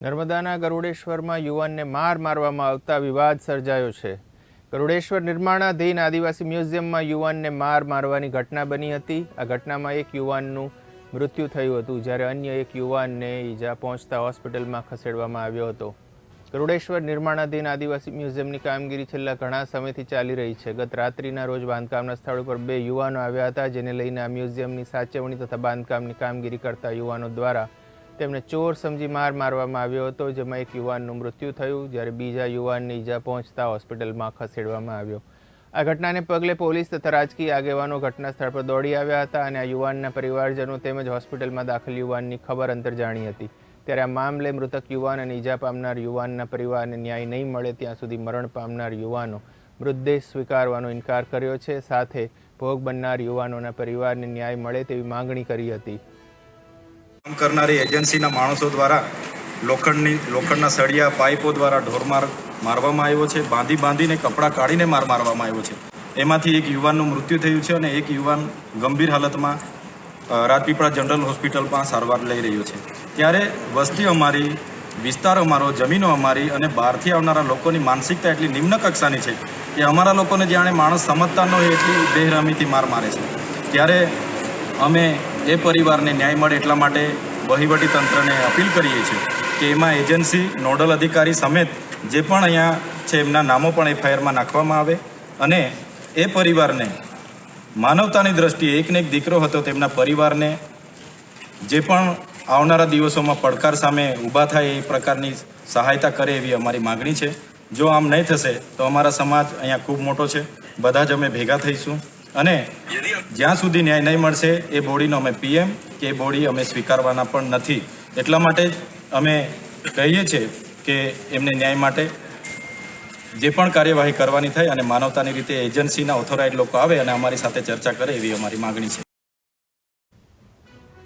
નર્મદાના ગરુડેશ્વરમાં યુવાનને માર મારવામાં આવતા વિવાદ સર્જાયો છે. ગરુડેશ્વર નિર્માણાધીન આદિવાસી મ્યુઝિયમમાં યુવાનને માર મારવાની ઘટના બની હતી. આ ઘટનામાં એક યુવાનનું મૃત્યુ થયું હતું, જ્યારે અન્ય એક યુવાનને ઈજા પહોંચતા હોસ્પિટલમાં ખસેડવામાં આવ્યો હતો. ગરુડેશ્વર નિર્માણાધીન આદિવાસી મ્યુઝિયમની કામગીરી છેલ્લા ઘણા સમયથી ચાલી રહી છે. ગત રાત્રિના રોજ બાંધકામના સ્થળ ઉપર બે યુવાનો આવ્યા હતા, જેને લઈને આ મ્યુઝિયમની સાચવણી તથા બાંધકામની કામગીરી કરતા યુવાનો દ્વારા તેમને ચોર સમજી માર મારવામાં આવ્યો હતો, જેમાં એક યુવાનનું મૃત્યુ થયું, જ્યારે બીજા યુવાનને ઈજા પહોંચતા હોસ્પિટલમાં ખસેડવામાં આવ્યો. આ ઘટનાને પગલે પોલીસ તથા રાજકીય આગેવાનો ઘટના સ્થળ પર દોડી આવ્યા હતા અને આ યુવાનના પરિવારજનો તેમજ હોસ્પિટલમાં દાખલ યુવાનની ખબર અંતર જાણી હતી. ત્યારે આ મામલે મૃતક યુવાન અને ઈજા પામનાર યુવાનના પરિવારને ન્યાય નહીં મળે ત્યાં સુધી મરણ પામનાર યુવાનો મૃતદેહ સ્વીકારવાનો ઇનકાર કર્યો છે. સાથે ભોગ બનનાર યુવાનોના પરિવારને ન્યાય મળે તેવી માંગણી કરી હતી. કામ કરનારી એજન્સીના માણસો દ્વારા લોખંડની, લોખંડના સળિયા, પાઇપો દ્વારા ઢોરમાર મારવામાં આવ્યો છે. બાંધી, બાંધીને કપડાં કાઢીને માર મારવામાં આવ્યો છે. એમાંથી એક યુવાનનું મૃત્યુ થયું છે અને એક યુવાન ગંભીર હાલતમાં રાજપીપળા જનરલ હોસ્પિટલમાં સારવાર લઈ રહ્યો છે. ત્યારે વસ્તી અમારી, વિસ્તાર અમારો, જમીનો અમારી અને બહારથી આવનારા લોકોની માનસિકતા એટલી નિમ્ન કક્ષાની છે કે અમારા લોકોને જાણે માણસ સમજતા ન હોય એટલી બેહરામીથી માર મારે છે. ત્યારે અમે એ પરિવારને ન્યાય મળે એટલા માટે વહીવટી તંત્રને અપીલ કરીએ છીએ કે એમાં એજન્સી, નોડલ અધિકારી સમેત જે પણ અહીંયા છે એમના નામો પણ એફઆઈઆરમાં નાખવામાં આવે અને એ પરિવારને માનવતાની દ્રષ્ટિએ એકને એક દીકરો હતો તેમના પરિવારને જે પણ આવનારા દિવસોમાં પડકાર સામે ઊભા થાય એ પ્રકારની સહાયતા કરે એવી અમારી માગણી છે. જો આમ નહીં થશે તો અમારા સમાજ અહીંયા ખૂબ મોટો છે. બધા જ અમે ભેગા થઈશું અને જ્યાં સુધી ન્યાય નહીં મળશે, એ બોડીનો અમે પીએમ, કે એ બોડી અમે સ્વીકારવાના પણ નથી. એટલા માટે જ અમે કહીએ છીએ કે એમને ન્યાય માટે જે પણ કાર્યવાહી કરવાની થાય અને માનવતાની રીતે એજન્સીના ઓથોરાઇઝ લોકો આવે અને અમારી સાથે ચર્ચા કરે એવી અમારી માગણી છે.